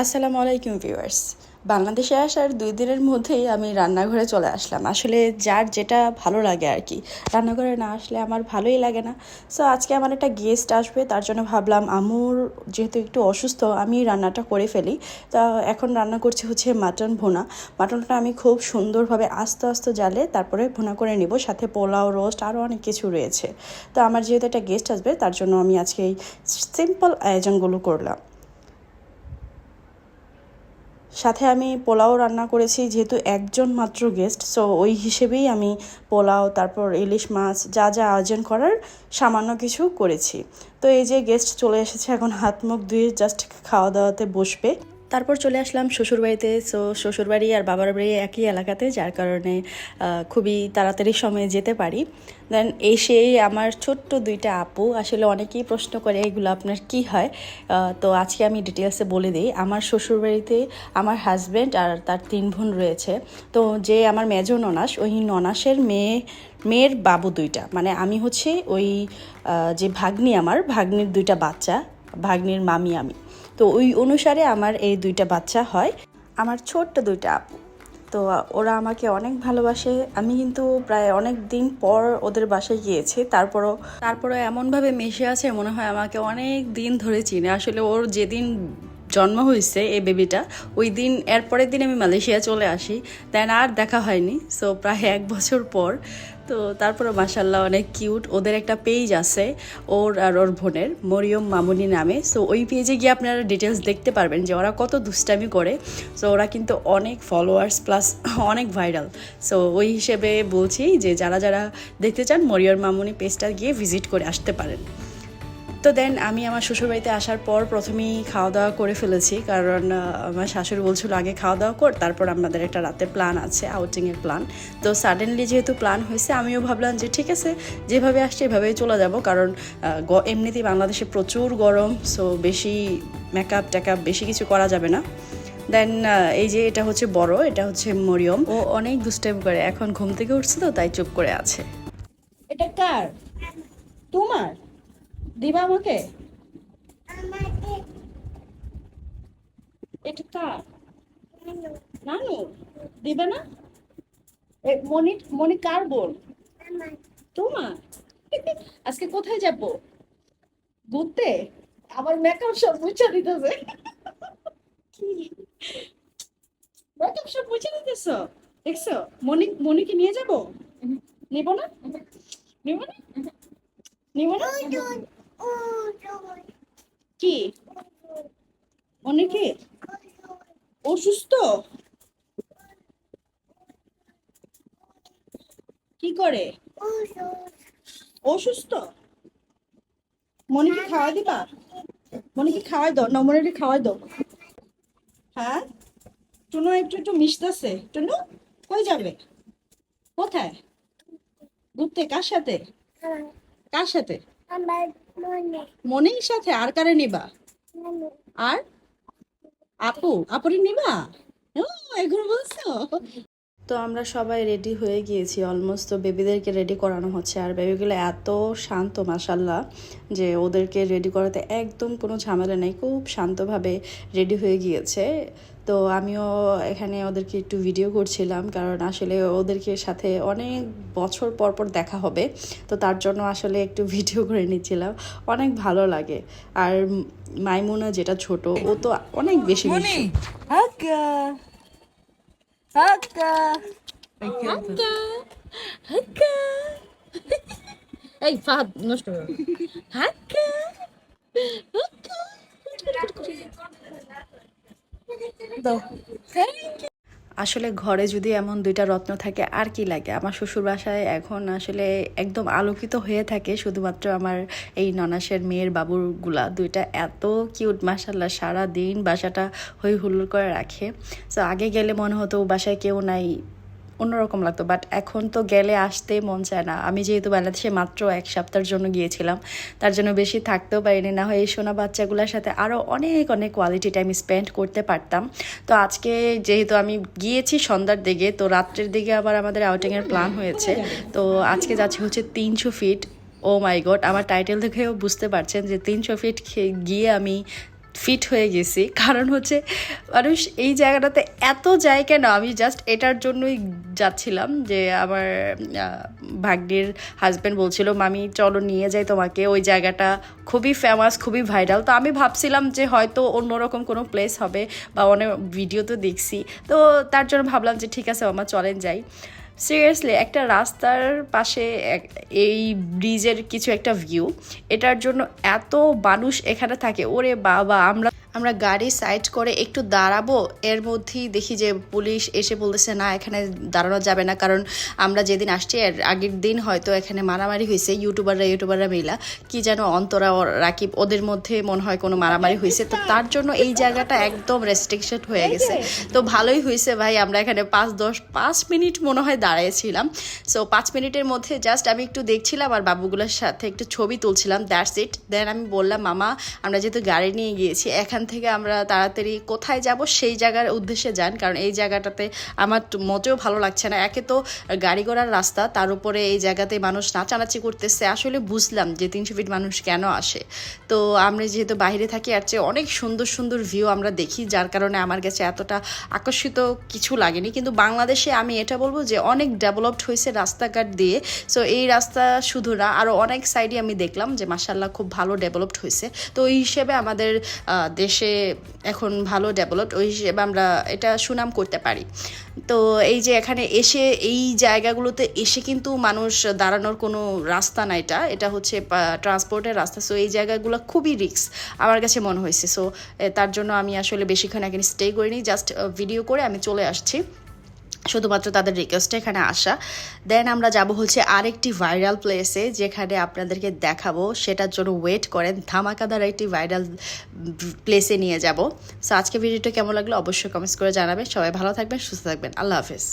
আসসালামু আলাইকুম ভিউয়ার্স। বাংলাদেশে আসার দুই দিনের মধ্যেই আমি রান্নাঘরে চলে আসলাম। আসলে যার যেটা ভালো লাগে আর কি রান্নাঘরে না আসলে আমার ভালোই লাগে না। সো আজকে আমার একটা গেস্ট আসবে, তার জন্য ভাবলাম আমুর যেহেতু একটু অসুস্থ, আমি রান্নাটা করে ফেলি। তা এখন রান্না করছি হচ্ছে মাটন ভুনা। মাটনটা আমি খুব সুন্দরভাবে আস্তে আস্তে জালে তারপরে ভোনা করে নিব। সাথে পোলাও রোস্ট আরও অনেক কিছু রয়েছে। তো আমার যেহেতু একটা গেস্ট আসবে, তার জন্য আমি আজকে এই সিম্পল আয়োজনগুলো করলাম। সাথে আমি পোলাও রান্না করেছি, যেহেতু একজন মাত্র গেস্ট সো ওই হিসেবেই আমি পোলাও, তারপর ইলিশ মাছ, যা যা আয়োজন করার সামান্য কিছু করেছি। তো এই যে গেস্ট চলে এসেছে, এখন হাত মুখ ধুয়ে জাস্ট খাওয়া দাওয়াতে বসবে। তারপর চলে আসলাম শ্বশুরবাড়িতে। সো শ্বশুরবাড়ি আর বাবার বাড়ি একই এলাকাতে, যার কারণে খুবই তাড়াতাড়ি সময়ে যেতে পারি। দেন এসেই আমার ছোট্ট দুইটা আপু, আসলে অনেকেই প্রশ্ন করে, এগুলো আপনার কি হয়? তো আজকে আমি ডিটেলসে বলে দিই। আমার শ্বশুরবাড়িতে আমার হাজব্যান্ড আর তার তিন বোন রয়েছে। তো যে আমার মেজো ননাস, ওই ননাসের মেয়ে, মেয়ের বাবু দুইটা। মানে আমি হচ্ছে ওই যে ভাগ্নি আমার, ভাগ্নির দুইটা বাচ্চা, ভাগ্নির মামি আমি। তো ওই অনুসারে আমার এই দুইটা বাচ্চা হয়। আমার ছোট্ট দুইটা আপু। তো ওরা আমাকে অনেক ভালোবাসে। আমি কিন্তু প্রায় অনেক দিন পর ওদের বাসায় গিয়েছি। তারপরও তারপরও এমনভাবে মেশে আছে মনে হয় আমাকে অনেক দিন ধরে চিনে। আসলে ওর যেদিন জন্ম হয়েছে এই বেবিটা ওই দিন, এর পরের দিন আমি মালয়েশিয়া চলে আসি। দেন আর দেখা হয়নি সো প্রায় এক বছর পর। তো তারপরে মাসাল্লাহ অনেক কিউট ওদের একটা পেজ আছে, ওর আর ওর বোনের, মরিয়ম মামুনি নামে। সো ওই পেজে গিয়ে আপনারা ডিটেলস দেখতে পারবেন যে ওরা কত দুষ্টামি করে। সো ওরা কিন্তু অনেক ফলোয়ার্স প্লাস অনেক ভাইরাল সো ওই হিসেবে বলছি যে যারা যারা দেখতে চান, মরিয়ম মামুনি পেজটা গিয়ে ভিজিট করে আসতে পারেন। তো দেন, আমি আমার শ্বশুরবাড়িতে আসার পর প্রথমেই খাওয়া দাওয়া করে ফেলেছি। কারণ আমার শাশুড়ি বলছিল, আগে খাওয়া দাওয়া কর, তারপর আমাদের একটা রাতে প্ল্যান আছে আউটিংয়ের প্ল্যান তো সাডেনলি যেহেতু প্ল্যান হয়েছে, আমিও ভাবলাম যে, ঠিক আছে, যেভাবে আসছে, এভাবেই চলে যাব। কারণ এমনিতেই বাংলাদেশে প্রচুর গরম সো বেশি মেকআপ টেকআপ বেশি কিছু করা যাবে না। দেন এই যে এটা হচ্ছে বড়, এটা হচ্ছে মরিয়ম। ও অনেক দুষ্টাইম করে, এখন ঘুম থেকে উঠছে তো, তাই চুপ করে আছে। এটা কার? তোমার? দিবা আমাকে? এটা কার? নানু দিবে না? মনি মনি কার বোন? তোমার? আজকে কোথায় যাব? ঘুরতে? আমার মেকআপ সব মুছে দিতেছে। মেকআপ সব মুছে দিতেছ? দেখছ? মনি মনিকে নিয়ে যাব? নিব না? নিব না? নিব না? কি? অনেকে অসুস্থ? কি করে? অসুস্থ? মনিকে খাওয়াই দিবা? মনিকে খাওয়াই দাও? না মনিকে খাওয়াই দাও? হ্যাঁ? টুনু একটু একটু মিশতেছে। টুনু, কই যাবে? কোথায়? ঘুরতে? কার সাথে? কার সাথে? মনির সাথে আর কারে নিবা? আর? আপু আপুরে নিবা? ও এগুলো বলছো? তো আমরা সবাই রেডি হয়ে গিয়েছি। অলমোস্ট তো বেবিদেরকে রেডি করানো হচ্ছে। আর বেবিগুলো এত শান্ত মাসাল্লাহ যে ওদেরকে রেডি করাতে একদম কোনো ঝামেলা নেই। খুব শান্তভাবে রেডি হয়ে গিয়েছে। তো আমিও এখানে ওদেরকে একটু ভিডিও করছিলাম কারণ আসলে ওদেরকে সাথে অনেক বছর পর পর দেখা হবে। তো তার জন্য আসলে একটু ভিডিও করে নিচ্ছিলাম। অনেক ভালো লাগে। আর মাইমুনা যেটা ছোট ও তো অনেক বেশি। haka haka haka Ei, fala, estou. Hakkı. haka haka Thank you. আসলে ঘরে যদি এমন দুইটা রত্ন থাকে, আর কি লাগে? আমার শ্বশুর বাসায় এখন আসলে একদম আলোকিত হয়ে থাকে শুধুমাত্র আমার এই ননাসের মেয়ের বাবুরগুলা। দুইটা এত কিউট মাসাল্লাহ সারা দিন বাসাটা হই হুল্লোড় করে রাখে। তো আগে গেলে মনে হতো বাসায় কেউ নাই। অন্যরকম লাগতো বাট এখন তো গেলে আসতে মন চায় না। আমি যেহেতু বাংলাদেশে মাত্র এক সপ্তাহের জন্য গিয়েছিলাম, তার জন্য বেশি থাকতেও পারিনি। না হয় এই সোনা বাচ্চাগুলোর সাথে আরও অনেক অনেক কোয়ালিটি টাইম স্পেন্ড করতে পারতাম। তো আজকে যেহেতু আমি গিয়েছি সন্ধ্যার দিকে, তো রাত্রের দিকে আবার আমাদের আউটিংয়ের প্ল্যান হয়েছে। তো আজকে যাচ্ছে হচ্ছে তিনশো ফিট ও মাই গড আমার টাইটেল দেখেও বুঝতে পারছেন যে তিনশো ফিট গিয়ে আমি ফিট হয়ে গেছি। কারণ হচ্ছে মানুষ এই জায়গাটাতে এত যায় কেন? আমি জাস্ট এটার জন্যই যাচ্ছিলাম যে আমার ভাগ্নির হাজব্যান্ড বলছিল, মামি, চলো নিয়ে যাই তোমাকে। ওই জায়গাটা খুবই ফেমাস খুবই ভাইরাল তো আমি ভাবছিলাম যে হয়তো অন্যরকম কোনো প্লেস হবে বা অনেক ভিডিও তো দেখছি। তো তার জন্য ভাবলাম যে ঠিক আছে আমার চলেন যাই। সিরিয়াসলি একটা রাস্তার পাশে এই ব্রিজের কিছু একটা ভিউ এটার জন্য এত মানুষ এখানে থাকে। ওরে বাবা, আমরা আমরা গাড়ি সাইড করে একটু দাঁড়াবো, এর মধ্যেই দেখি যে পুলিশ এসে বলতেছে, না, এখানে দাঁড়ানো যাবে না। কারণ আমরা যেদিন আসছি, এর আগের দিন হয়তো এখানে মারামারি হয়েছে, ইউটিউবাররা ইউটিউবাররা মিলা। কি যেন অন্তরা রাকিব, ওদের মধ্যে মনে হয় কোনো মারামারি হয়েছে। তো তার জন্য এই জায়গাটা একদম রেস্ট্রিকশন হয়ে গেছে। তো ভালোই হয়েছে ভাই, আমরা এখানে পাঁচ দশ, পাঁচ মিনিট মনে হয় দাঁড়িয়েছিলাম। সো পাঁচ মিনিটের মধ্যে জাস্ট আমি একটু দেখছিলাম আর বাবুগুলোর সাথে একটু ছবি তুলছিলাম দ্যাটস ইট দেন আমি বললাম, মামা, আমরা যেহেতু গাড়ি নিয়ে গিয়েছি, এখান থেকে আমরা তাড়াতাড়ি কোথায় যাব সেই জায়গার উদ্দেশ্যে যান কারণ এই জায়গাটাতে আমার মোটেও ভালো লাগছে না। একে তো গাড়ি ঘোড়ার রাস্তা তার উপরে এই জায়গাতে মানুষ নাচানাচি করতেছে। আসলে বুঝলাম যে তিনশো ফিট মানুষ কেন আসে। তো আমরা যেহেতু বাইরে থাকি আর চেয়ে অনেক সুন্দর সুন্দর ভিউ আমরা দেখি যার কারণে আমার কাছে এতটা আকর্ষিত কিছু লাগেনি। কিন্তু বাংলাদেশে আমি এটা বলব যে অনেক ডেভেলপড হয়েছে রাস্তাঘাট দিয়ে। সো এই রাস্তা শুধু না আরও অনেক সাইডে আমি দেখলাম যে মাসাল্লাহ খুব ভালো ডেভেলপড হয়েছে। তো ওই হিসেবে আমাদের আহ, দেশে এখন ভালো ডেভেলপড ওই হিসেবে আমরা এটা সুনাম করতে পারি। তো এই যে এখানে এসে এই জায়গাগুলোতে এসে কিন্তু মানুষ দাঁড়ানোর কোনো রাস্তা না এটা। এটা হচ্ছে ট্রান্সপোর্টের রাস্তা। সো এই জায়গাগুলো খুবই রিক্স আমার কাছে মনে হয়েছে। সো তার জন্য আমি আসলে বেশিক্ষণ এখানে স্টে করিনি। জাস্ট ভিডিও করে আমি চলে আসছি। শুধুমাত্র তাদের রিকোয়েস্টে এখানে আসা। দেন আমরা যাব হচ্ছে আরেকটি ভাইরাল প্লেসে যেখানে আপনাদেরকে দেখাবো। সেটার জন্য ওয়েট করেন ধামাকাদার একটি ভাইরাল প্লেসে নিয়ে যাব। সো আজকে ভিডিওটা কেমন লাগল? অবশ্যই কমেন্টস করে জানাবেন। সবাই ভালো থাকবেন, সুস্থ থাকবেন। আল্লাহ হাফেজ।